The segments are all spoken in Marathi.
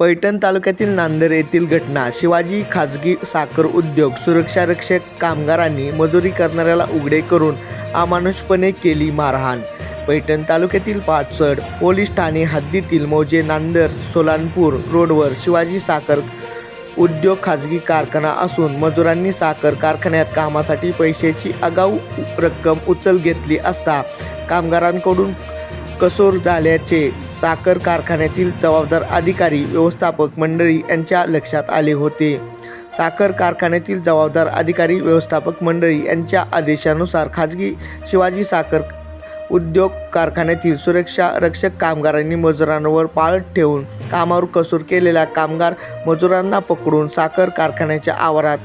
पैठण तालुक्यातील नांदर येथील घटना. शिवाजी खाजगी साखर उद्योग सुरक्षारक्षक कामगारांनी मजुरी करणाऱ्याला उघडे करून अमानुषपणे केली मारहाण. पैठण तालुक्यातील पाचड पोलीस ठाणे हद्दीतील मौजे नांदर सोलानपूर रोडवर शिवाजी साखर उद्योग खाजगी कारखाना असून मजुरांनी साखर कारखान्यात कामासाठी पैशाची आगाऊ रक्कम उचल घेतली असता कामगारांकडून कसूर झाल्याचे साखर कारखान्यातील जबाबदार अधिकारी व्यवस्थापक मंडळी यांच्या लक्षात आले होते. साखर कारखान्यातील जबाबदार अधिकारी व्यवस्थापक मंडळी यांच्या आदेशानुसार खाजगी शिवाजी साखर उद्योग कारखान्यातील सुरक्षा रक्षक कामगारांनी मजुरांवर पाळत ठेवून कामावर कसूर केलेल्या कामगार मजुरांना पकडून साखर कारखान्याच्या आवारात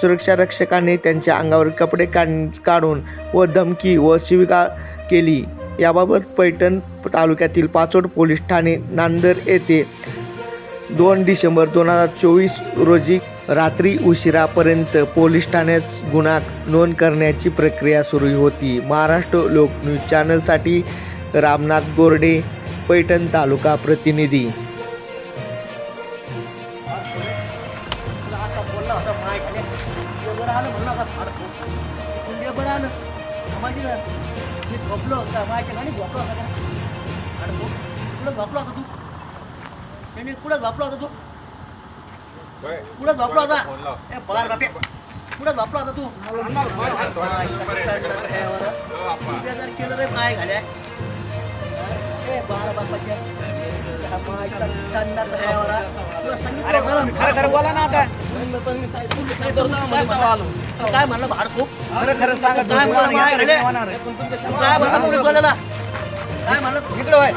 सुरक्षा रक्षकांनी त्यांच्या अंगावर कपडे काढ काढून व धमकी व शिविका केली. याबाबत पैठण तालुक्यातील पाचोड पोलीस ठाणे नांदर येथे दोन डिसेंबर दोन हजार चोवीस रोजी रात्री उशिरापर्यंत पोलीस ठाण्यात गुन्हा नोंद करण्याची प्रक्रिया सुरू होती. महाराष्ट्र लोकन्यूज चॅनलसाठी रामनाथ गोरडे पैठण तालुका प्रतिनिधी. आलं बरं आलं माझी मी झोपलो होता. मायच्या गाडी झोपलो होता का फाडतो कुठं झोपला होता तू? नाही नाही कुठं झोपला होता तू? कुठं झोपला होता? ए बार बापे. कुठं झोपला होता तू? बेजार केलं रे पाय घाल्या ए बार बापाच्या. तयावरा तुला सांगितलं. खरं खरं बोला ना आता. काय म्हणलं? भाड खूप? खरं खरं सांगा काय म्हणलं? काय म्हणलं? पोलीस वाल्याला काय म्हणलं? इकडं. हा,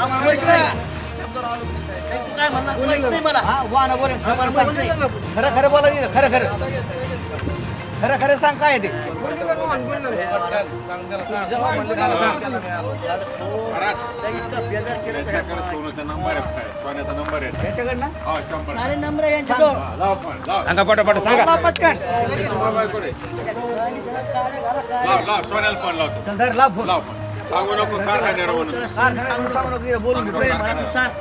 काय म्हणला? मला. हा हा. खरं खरं बोला खरं खरं. खरं खरं सांग काय ते? नंबर आहे सारे नंबर यांच्याजवळ सांगा पटापट सांगा. पटकन. सोन्याला पण लावतो धर लाव. पण सांगू नको कारखान्यावर सांग- सांगू नको, बोलून मला तू सांग.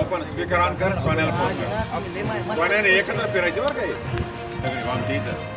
ओपन स्पीकर ऑन कर सोन्याला फोन कर. सोन्याने एकत्र फिरायचे बरं काही सगळे आमच्या इथं.